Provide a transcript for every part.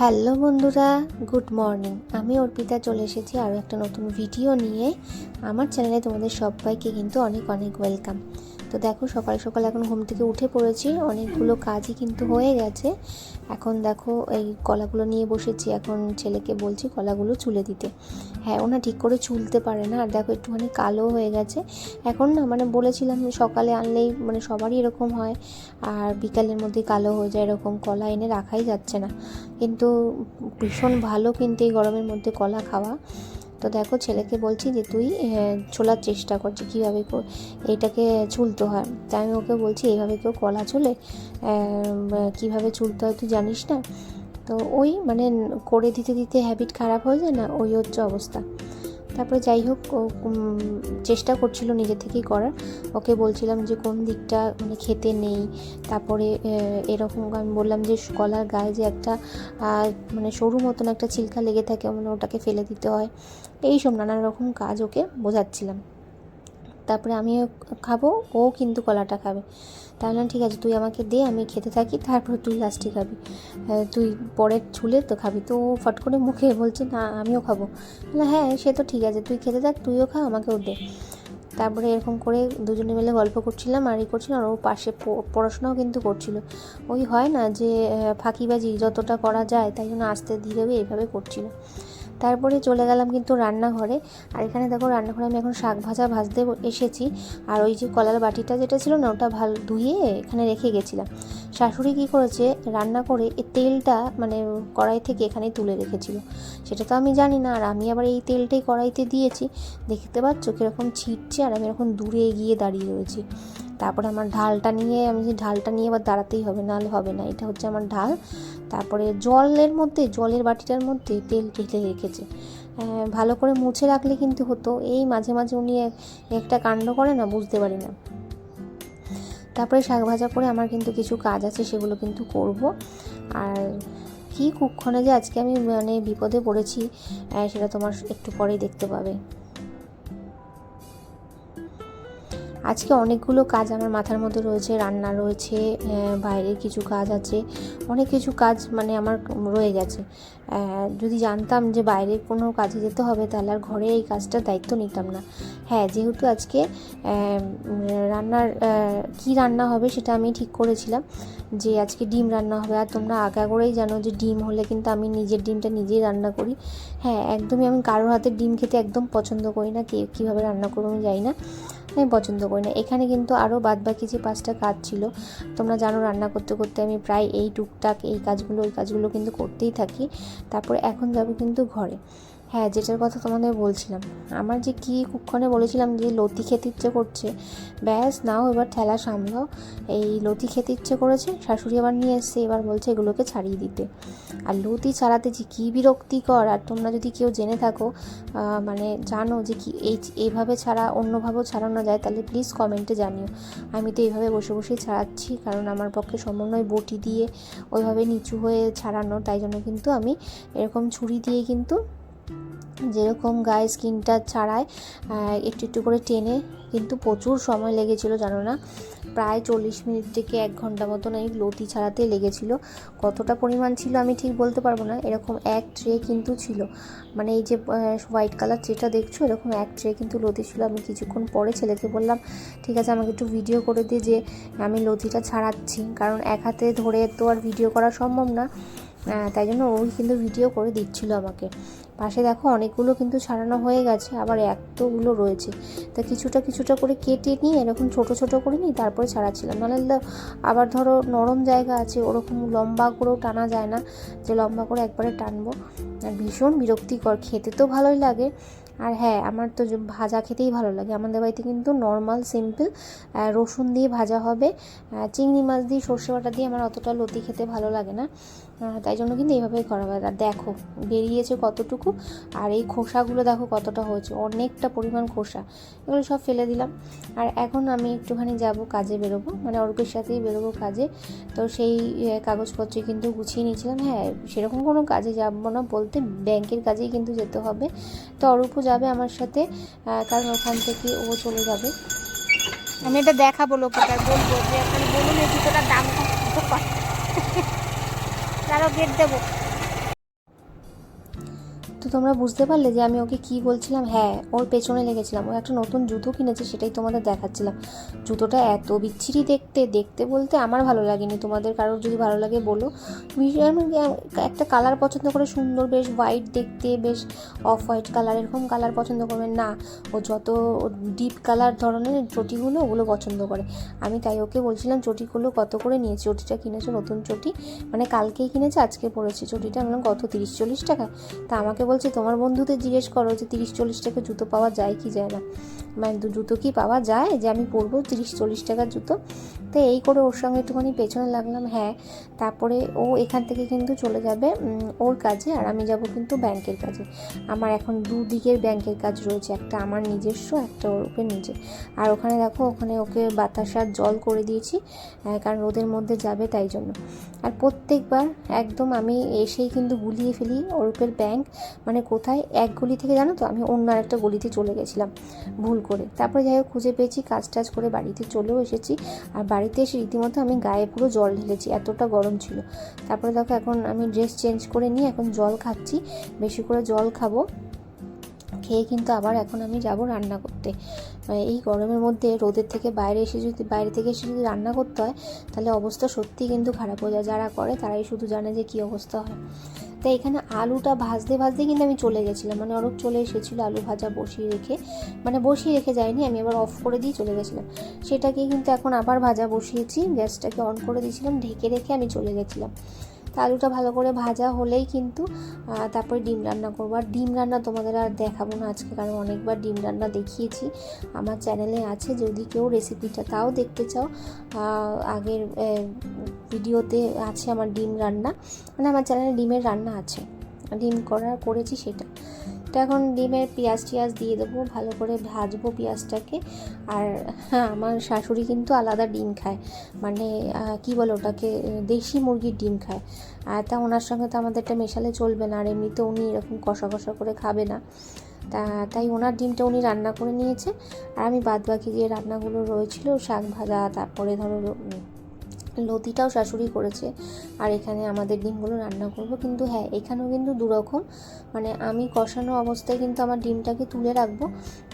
Hello বন্ধুরা, good morning. আমি অর্পিতা, চলে এসেছি আরও একটা নতুন ভিডিও নিয়ে। আমার চ্যানেলে তোমাদের সবাইকে কিন্তু অনেক অনেক ওয়েলকাম। তো দেখো সকাল সকাল এখন ঘুম থেকে উঠে পড়েছি। অনেকগুলো কাজই কিন্তু হয়ে গেছে। এখন দেখো এই কলাগুলো নিয়ে বসেছি। এখন ছেলেকে বলছি কলাগুলো চুলে দিতে। হ্যাঁ ওনা ঠিক করে চুলতে পারে না। আর দেখো একটুখানি কালো হয়ে গেছে। এখন না মানে বলেছিলাম সকালে আনলেই মানে সবারই এরকম হয়। আর বিকালের মধ্যে কালো হয়ে যায় এরকম কলা এনে রাখাই যাচ্ছে না। কিন্তু ভীষণ ভালো কিন্তু এই গরমের মধ্যে কলা খাওয়া। তো দেখো ছেলেকে বলছি যে, তুই ছোলার চেষ্টা করছি কীভাবে এটাকে চুলতে হয়। তাই আমি ওকে বলছি, এইভাবে কেউ কলা চলে কীভাবে চুলতে হয় তুই জানিস না? তো ওই মানে করে দিতে দিতে হ্যাবিট খারাপ হয়ে যায় না? ওই হচ্ছে অবস্থা। তারপরে যাই হোক, ও চেষ্টা করছিল নিজে থেকেই করার। ওকে বলছিলাম যে, কোন দিকটা মানে খেতে নেই? তারপরে এরকম আমি বললাম যে কলার গায়ে যে একটা মানে সরু মতন একটা ছিলকা লেগে থাকে মানে ওটাকে ফেলে দিতে হয়। এই সব নানান রকম কাজ ওকে বোঝাচ্ছিলাম। তারপরে আমিও খাব ও কিন্তু কলাটা খাবে। তাহলে ঠিক আছে তুই আমাকে দে আমি খেতে থাকি তারপরে তুই লাস্টে খাবি। তুই পরে ছুলে তো খাবি। তো ও ফট করে মুখে বলছে না আমিও খাব। বললাম, হ্যাঁ সে তো ঠিক আছে তুই খেতে থাক তুইও খা আমাকেও দে। তারপরে এরকম করে দুজনে মিলে গল্প করছিলাম আর ই করছিলাম আর ও পাশে পড়াশোনাও কিন্তু করছিল। ওই হয় না যে ফাঁকিবাজি যতটা করা যায় তাই জন্য আস্তে ধীরে এইভাবে করছিল। তারপরে চলে গেলাম কিন্তু রান্নাঘরে। আর এখানে দেখো রান্নাঘরে আমি এখন শাক ভাজা ভাজতে এসেছি। আর ওই যে কলার বাটিটা যেটা ছিল না, ওটা ভালো ধুয়ে এখানে রেখে গেছিলাম। শাশুড়ি কী করেছে, রান্না করে এই তেলটা মানে কড়াই থেকে এখানে তুলে রেখেছিল। সেটা তো আমি জানি না। আর আমি আবার এই তেলটাই কড়াইতে দিয়েছি। দেখতে পাচ্ছ কীরকম ছিটছে আর আমি এরকম দূরে এগিয়ে দাঁড়িয়ে রয়েছি। তারপরে আমার ঢালটা নিয়ে, আমি ঢালটা নিয়ে আবার দাঁড়াতেই হবে, নাহলে হবে না। এটা হচ্ছে আমার ঢাল। তারপরে জলের মধ্যে, জলের বাটিটার মধ্যে তেল ঢেলে রেখেছে। ভালো করে মুছে রাখলে কিন্তু হতো। এই মাঝে মাঝে উনি একটা কাণ্ড করে না, বুঝতে পারি না। তারপরে শাক ভাজা করে আমার কিন্তু কিছু কাজ আছে, সেগুলো কিন্তু করব। আর কী কুক্ষণে যে আজকে আমি মানে বিপদে পড়েছি সেটা তোমার একটু পরেই দেখতে পাবে। আজকে অনেকগুলো কাজ আমার মাথার মধ্যে রয়েছে রান্না রয়েছে আহ, বাইরের কিছু কাজ আছে অনেক কিছু কাজ মানে আমার রয়ে গেছে। যদি জানতাম যে বাইরের কোনো কাজে যেতে হবে তাহলে আর ঘরে এই কাজটার দায়িত্ব নিতাম না। হ্যাঁ যেহেতু আজকে রান্নার কি রান্না হবে সেটা আমি ঠিক করেছিলাম যে আজকে ডিম রান্না হবে। আর তোমরা আগা করেই জানো যে ডিম হলে কিন্তু আমি নিজের ডিমটা নিজেই রান্না করি। হ্যাঁ একদমই আমি কারোর হাতের ডিম খেতে একদম পছন্দ করি না কে কীভাবে রান্না করব আমি জানি না। আমি পছন্দ করি না। এখানে কিন্তু আরও বাদবাকি যে পাঁচটা কাজ ছিল, তোমরা জানো রান্না করতে করতে আমি প্রায় এই টুকটাক এই কাজগুলো, ওই কাজগুলো কিন্তু করতেই থাকি। তারপরে এখন যাব কিন্তু ঘরে। হ্যাঁ যেটার কথা তোমাদের বলছিলাম। আমার যে কী কুক্ষণে বলেছিলাম যে লতি খেতে ইচ্ছে করছে, ব্যাস, নাও এবার ঠেলা সামলাও। এই লতি খেতে ইচ্ছে করেছে, শাশুড়ি আবার নিয়ে এসছে, এবার বলছে এগুলোকে ছাড়িয়ে দিতে। আর লতি ছাড়াতে যে কী বিরক্তিকর, আর তোমরা যদি কেউ জেনে থাকো মানে জানো যে কি এই, এইভাবে ছাড়া, অন্যভাবেও ছাড়ানো যায়, তাহলে প্লিজ কমেন্টে জানিও। আমি তো এইভাবে বসে বসেই ছাড়াচ্ছি, কারণ আমার পক্ষে সম্ভব নয় বটি দিয়ে ওইভাবে নিচু হয়ে ছাড়ানো, তাই জন্য কিন্তু আমি এরকম ছুরি দিয়ে কিন্তু যেরকম গায়ে স্কিনটা ছাড়ায় একটু একটু করে টেনে, কিন্তু প্রচুর সময় লেগেছিল, জানো না? প্রায় চল্লিশ মিনিট থেকে এক ঘণ্টা মতন এই লতি ছাড়াতে লেগেছিল। কতটা পরিমাণ ছিল আমি ঠিক বলতে পারব না। এরকম এক ট্রে কিন্তু ছিল। মানে এই যে হোয়াইট কালার ট্রেটা দেখছ, এরকম এক ট্রে কিন্তু লতি ছিল। আমি কিছুক্ষণ পরে ছেলেকে বললাম, ঠিক আছে, আমাকে একটু ভিডিও করে দিয়ে যে আমি লতিটা ছাড়াচ্ছি। কারণ এক হাতে ধরে তো আর ভিডিও করা সম্ভব না। তাই জন্য ওই কিন্তু ভিডিও করে দিচ্ছিল আমাকে। পাশে দেখো অনেকগুলো কিন্তু ছাড়ানো হয়ে গেছে, আবার এতগুলো রয়েছে। তা কিছুটা কিছুটা করে কেটে নিয়ে এরকম ছোট ছোট করে নিই তারপরে ছাড়াচ্ছিলাম। নাহলে আবার ধরো নরম জায়গা আছে, ওরকম লম্বা করেও টানা যায় না, যে লম্বা করে একবারে টানবো। আর ভীষণ বিরক্তিকর, খেতে তো ভালোই লাগে। আর হ্যাঁ আমার তো ভাজা খেতেই ভালো লাগে। আমাদের বাড়িতে কিন্তু নর্মাল, সিম্পল রসুন দিয়ে ভাজা হবে। চিংড়ি মাছ দিয়ে সর্ষে বাটা দিয়ে আমার অতটা লতি খেতে ভালো লাগে না। তাই জন্য কিন্তু এইভাবেই করা হয়। আর দেখো, বেরিয়েছে কতটুকু, আর এই খোসাগুলো দেখো কতটা হয়েছে। অনেকটা পরিমাণ খোসা, এগুলো সব ফেলে দিলাম। আর এখন আমি একটুখানি যাব কাজে বেরোবো মানে অর্পের সাথেই বেরোবো কাজে। তো সেই কাগজপত্র কিন্তু গুছিয়ে নিয়েছিলাম। হ্যাঁ সেরকম কোনো কাজে যাব না বলতে, ব্যাংকের কাজেই কিন্তু যেতে হবে। তো অরূপও যাবে আমার সাথে কারণ ওখান থেকে ও চলে যাবে। আমি এটা দেখাবো লোকের বলব যে বলুন এই জুতোটার দাম কত? দাঁড়াও গেট দেবো। কিন্তু তোমরা বুঝতে পারলে যে আমি ওকে কি বলছিলাম? হ্যাঁ ওর পেছনে লেগেছিলাম। ও একটা নতুন জুতো কিনেছে, সেটাই তোমাদের দেখাচ্ছিলাম। জুতোটা এত বিচ্ছিরি দেখতে দেখতে বলতে আমার ভালো লাগেনি। তোমাদের কারোর যদি ভালো লাগে বলো। ভীষণ একটা কালার পছন্দ করে সুন্দর, বেশ হোয়াইট দেখতে, বেশ অফ হোয়াইট কালার এরকম কালার পছন্দ করবে না। ও যত ডিপ কালার ধরনের চটিগুলো, ওগুলো পছন্দ করে। আমি তাই ওকে বলছিলাম, চটিগুলো কত করে নিয়েছি? চটিটা কিনেছে, নতুন চটি? মানে কালকেই কিনেছে, আজকে পড়েছে চটিটা আমি কত? তিরিশ, চল্লিশ টাকা? তা আমাকে বলছে, তোমার বন্ধুদের জিজ্ঞেস করো যে তিরিশ চল্লিশ টাকা জুতো পাওয়া যায় কি যায় না? মানে জুতো কি পাওয়া যায় যে আমি পরবো তিরিশ চল্লিশ টাকার জুতো? তো এই করে ওর সঙ্গে একটুখানি পেছনে লাগলাম হ্যাঁ। তারপরে ও এখান থেকে কিন্তু চলে যাবে ওর কাজে, আর আমি যাব কিন্তু ব্যাংকের কাজে। আমার এখন দুদিকের ব্যাংকের কাজ রয়েছে, একটা আমার নিজস্ব, একটা ওর ওকে নিজে। আর ওখানে দেখো, ওখানে ওকে বাতাসার জল করে দিয়েছি কারণ রোদের মধ্যে যাবে তাই জন্য। আর প্রত্যেকবার একদম আমি এসেই কিন্তু গুলিয়ে ফেলি ওরূপের ব্যাংক মানে কোথায়? এক গলি থেকে জানো তো, আমি অন্য আর একটা গলিতে চলে গেছিলাম ভুল করে। তারপরে যাই হোক, খুঁজে পেয়েছি কাজ টাজ করে বাড়িতে চলেও এসেছি। আর বাড়িতে এসে রীতিমতো আমি গায়ে পুরো জল ঢেলেছি, এতটা গরম ছিল। তারপরে দেখো, এখন আমি ড্রেস চেঞ্জ করে নিয়ে এখন জল খাচ্ছি, বেশি করে জল খাব। খেয়ে কিন্তু আবার এখন আমি যাব রান্না করতে। মানে এই গরমের মধ্যে রোদের থেকে বাইরে এসে যদি, বাইরে থেকে এসে যদি রান্না করতে হয়, তাহলে অবস্থা সত্যিই কিন্তু খারাপ হয়ে যায়। যারা করে, তারাই শুধু জানে যে কী অবস্থা হয়। তাই এখানে আলুটা ভাজতে ভাজতে কিন্তু আমি চলে গেছিলাম। মানে অনেক চলে এসেছিল আলু ভাজা বসিয়ে রেখে। মানে বসিয়ে রেখে যায়নি, আমি আবার অফ করে দিয়ে চলে গেছিলাম। সেটাকে কিন্তু এখন আবার ভাজা বসিয়েছি, গ্যাসটাকে অন করে দিয়েছিলাম, ঢেকে রেখে আমি চলে গেছিলাম। আলুটা ভালো করে ভাজা হলেই কিন্তু তারপরে ডিম রান্না করব। আর ডিম রান্না তোমাদের আর দেখাবো না আজকে, কারণ অনেকবার ডিম রান্না দেখিয়েছি। আমার চ্যানেলে আছে, যদি কেউ রেসিপিটা তাও দেখতে চাও আগের ভিডিওতে আছে আমার ডিম রান্না। মানে আমার চ্যানেলে ডিমের রান্না আছে। ডিম করা করেছি সেটা। তো এখন ডিমের পেঁয়াজ টিয়াজ দিয়ে দেবো, ভালো করে ভাজবো পেঁয়াজটাকে। আর হ্যাঁ আমার শাশুড়ি কিন্তু আলাদা ডিম খায়। মানে কি বলে ওটাকে? দেশি মুরগির ডিম খায়। আর তা ওনার সঙ্গে তো আমাদেরটা মেশালে চলবে না, আর এমনিতে উনি এরকম কষা কষা করে খাবে না। তা, তাই ওনার ডিমটা উনি রান্না করে নিয়েছে। আর আমি বাদ বাকি যে রান্নাগুলো রয়েছিল, শাক ভাজা, তারপরে ধরো লতিটাও শাশুড়ি করেছে। আর এখানে আমাদের ডিমগুলো রান্না করব। কিন্তু হ্যাঁ এখানেও কিন্তু দুরকম। মানে আমি কষানো অবস্থায় কিন্তু আমার ডিমটাকে তুলে রাখব।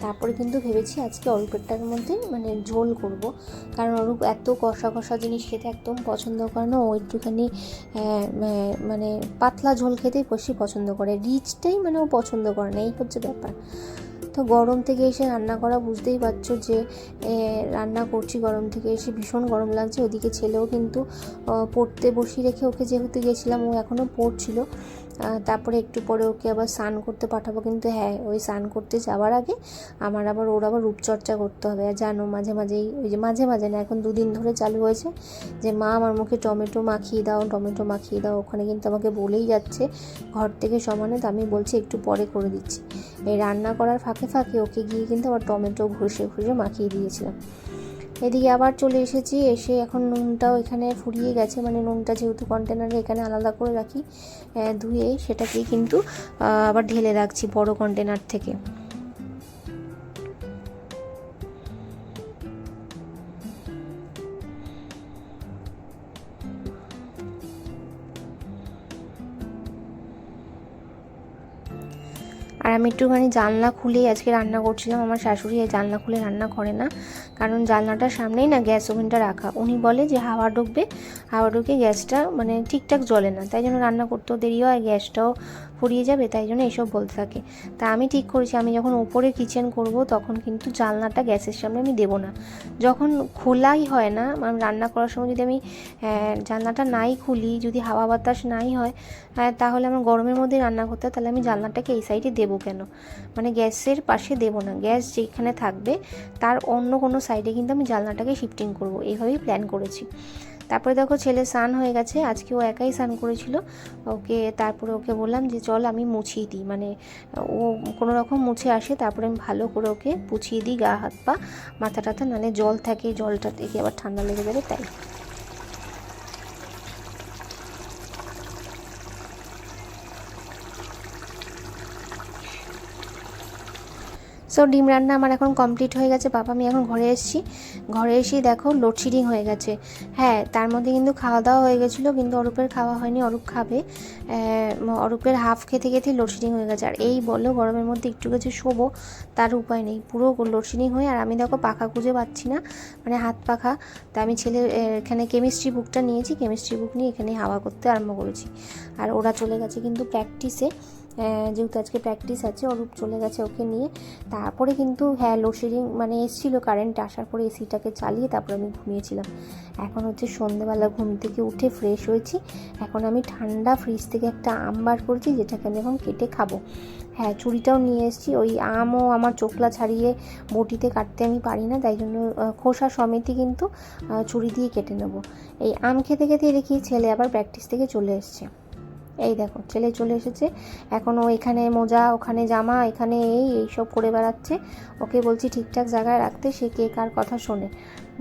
তারপরে কিন্তু ভেবেছি আজকে অল্পেরটার মধ্যে মানে ঝোল করব। কারণ অরূপ এত কষা কষা জিনিস খেতে একদম পছন্দ করে না। ও একটুখানি আহ, মানে পাতলা ঝোল খেতেই বেশি পছন্দ করে। রিচটাই মানে ও পছন্দ করে না। এই হচ্ছে ব্যাপার। তো গরম থেকে এসে রান্না করা বুঝতেই পারছ যে রান্না করছি গরম থেকে এসে ভীষণ গরম লাগছে। ওদিকে ছেলেও কিন্তু পড়তে বসিয়ে রেখে ওকে যেহেতু গেছিলাম, ও এখনও পড়ছিল। তারপরে একটু পরে ওকে আবার স্নান করতে পাঠাবো। কিন্তু হ্যাঁ ওই স্নান করতে যাওয়ার আগে আমার আবার, ওর আবার রূপচর্চা করতে হবে। আর জানো, মাঝে মাঝেই, ওই যে মাঝে মাঝে না, এখন দুদিন ধরে চালু হয়েছে যে, মা, আমার মুখে টমেটো মাখিয়ে দাও, টমেটো মাখিয়ে দাও। ওখানে কিন্তু আমাকে বলেই যাচ্ছে, ঘর থেকে সমানে তো আমি বলছি, একটু পরে করে দিচ্ছি। এই রান্না করার ফাঁকে ফাঁকে ফাঁকে ওকে গিয়ে কিন্তু আবার টমেটো ঘষে ঘষে মাখিয়ে দিয়েছিলাম এদিকে আবার চলে এসেছি, এসে এখন নুনটাও এখানে ফুরিয়ে গেছে মানে নুনটা যেহেতু কন্টেনারে এখানে আলাদা করে রাখি ধুয়ে সেটাকেই কিন্তু আবার ঢেলে রাখছি বড় কন্টেনার থেকে। আমি একটুখানি জানলা খুলেই আজকে রান্না করছিলাম। আমার শাশুড়ি এই জানলা খুলে রান্না করে না। কারণ জানলাটার সামনেই না গ্যাস ওভেনটা রাখা। উনি বলে যে হাওয়া ঢুকবে হাওয়া ঢুকে গ্যাসটা মানে ঠিকঠাক জ্বলে না। তাই জন্য রান্না করতেও দেরি হয়, গ্যাসটাও ফুরিয়ে যাবে, তাই জন্য এসব বলতে থাকে। তা আমি ঠিক করেছি, আমি যখন ওপরে কিচেন করব তখন কিন্তু জানলাটা গ্যাসের সামনে আমি দেবো না। যখন খোলাই হয় না আমি রান্না করার সময় যদি আমি জানলাটা নাই খুলি, যদি হাওয়া বাতাস নাই হয় তাহলে আমার গরমের মধ্যে রান্না করতে তাহলে আমি জানলাটাকে এই সাইডে দেবো কেন? মানে গ্যাসের পাশে দেবো না। গ্যাস যেখানে থাকবে, তার অন্য কোনো সাইডে কিন্তু আমি জানলাটাকে শিফটিং করব। এইভাবেই প্ল্যান করেছি। তারপরে দেখো ছেলে স্নান হয়ে গেছে, আজকে ও একাই স্নান করেছিল। ওকে তারপরে ওকে বললাম যে, চল আমি মুছিয়ে দিই। মানে ও কোনো রকম মুছে আসে, তারপরে আমি ভালো করে ওকে পুছিয়ে দিই গা, হাত, পা মাথা টাথা নালে জল থাকে, জলটা থেকে আবার ঠান্ডা লেগে যাবে, তাই। সো ডিম রান্না আমার এখন কমপ্লিট হয়ে গেছে। বাবা, আমি এখন ঘরে এসেছি। ঘরে এসেই দেখো লোডশেডিং হয়ে গেছে। হ্যাঁ তার মধ্যে কিন্তু খাওয়া দাওয়া হয়ে গেছিল, কিন্তু অরূপের খাওয়া হয়নি, অরূপ খাবে। অরূপের হাফ খেতে খেতে লোডশেডিং হয়ে গেছে। আর এই বলো গরমের মধ্যে একটু কিছু শোবো, তার উপায় নেই। পুরো লোডশেডিং হয়ে, আর আমি দেখো পাখা খুঁজে পাচ্ছি না মানে হাত পাখা। তা আমি ছেলের এখানে কেমিস্ট্রি বুকটা নিয়েছি কেমিস্ট্রি বুক নিয়ে এখানে হাওয়া করতে আরম্ভ করেছি। আর ওরা চলে গেছে কিন্তু প্র্যাকটিসে যেহেতু আজকে প্র্যাকটিস আছে, অরূপ চলে গেছে ওকে নিয়ে। তারপরে কিন্তু হ্যাঁ লোডশেডিং মানে এসেছিল কারেন্ট আসার পরে এসিটাকে চালিয়ে তারপরে আমি ঘুমিয়েছিলাম। এখন হচ্ছে সন্ধেবেলা ঘুম থেকে উঠে ফ্রেশ হয়েছি। এখন আমি ঠান্ডা ফ্রিজ থেকে একটা আম বার করেছি, যেটাকে আমি এখন কেটে খাব। হ্যাঁ ছুরিটাও নিয়ে এসেছি। ওই আমও আমার চোখলা ছাড়িয়ে বটিতে কাটতে আমি পারি না, তাই জন্য খোসা সমেতই কিন্তু ছুরি দিয়ে কেটে নেব। এই আম খেতে খেতে দেখি ছেলে আবার প্র্যাকটিস থেকে চলে এসছে। এই দেখো, ছেলে চলে এসেছে। এখন ও এখানে মোজা, ওখানে জামা, এখানে এই এই সব করে বেড়াচ্ছে। ওকে বলছি ঠিকঠাক জায়গায় রাখতে, সে কে কার কথা শোনে।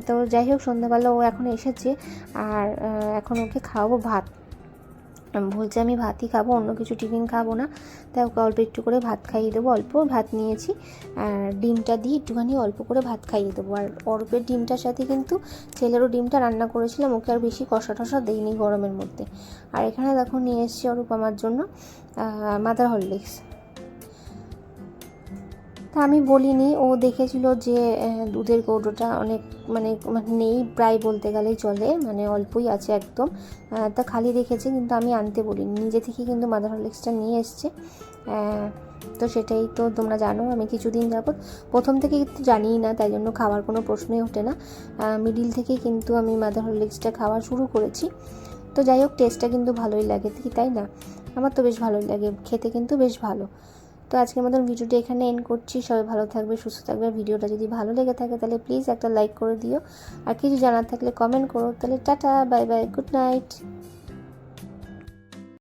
তো যাই হোক, সন্ধ্যাবেলা ও এখন এসেছে। আর এখন ওকে খাওয়াবো ভাত। বলছে আমি ভাতই খাব, অন্য কিছু টিফিন খাব না। তাই ওকে অল্প একটু করে ভাত খাইয়ে দেবো, অল্প ভাত নিয়েছি। আর ডিমটা দিয়ে একটুখানি অল্প করে ভাত খাইয়ে দেবো। আর অল্পের ডিমটার সাথে কিন্তু ছেলেরও ডিমটা রান্না করেছিলাম, ওকে আর বেশি কষা টষা দেয়নি গরমের মধ্যে। আর এখানে দেখো নিয়ে এসছি অরূপ আমার জন্য মাদার হরলিক্স তা আমি বলিনি। ও দেখেছিল যে দুধের কৌটোটা অনেক মানে মানে নেই, প্রায় বলতে গেলেই চলে মানে অল্পই আছে একদম। তা খালি রেখেছে, কিন্তু আমি আনতে বলিনি। নিজে থেকে কিন্তু মাদার হরলিক্সটা নিয়ে এসছে। তো সেটাই তো তোমরা জানো, আমি কিছুদিন যাবত প্রথম থেকে কিন্তু জানিই না, তাই জন্য খাওয়ার কোনো প্রশ্নই ওঠে না। মিডিল থেকেই কিন্তু আমি মাদার হরলিক্সটা খাওয়া শুরু করেছি। তো যাই হোক টেস্টটা কিন্তু ভালোই লাগে তাই না? আমার তো বেশ ভালোই লাগে, খেতে কিন্তু বেশ ভালো। তো আজকে মতন ভিডিওটি এখানে এন্ড করছি। সবাই ভালো থাকবে, সুস্থ থাকবে। ভিডিওটা যদি ভালো লেগে থাকে তাহলে প্লিজ একটা লাইক করে দিও। আর কিছু জানার থাকলে কমেন্ট করো। তাহলে tata bye bye good night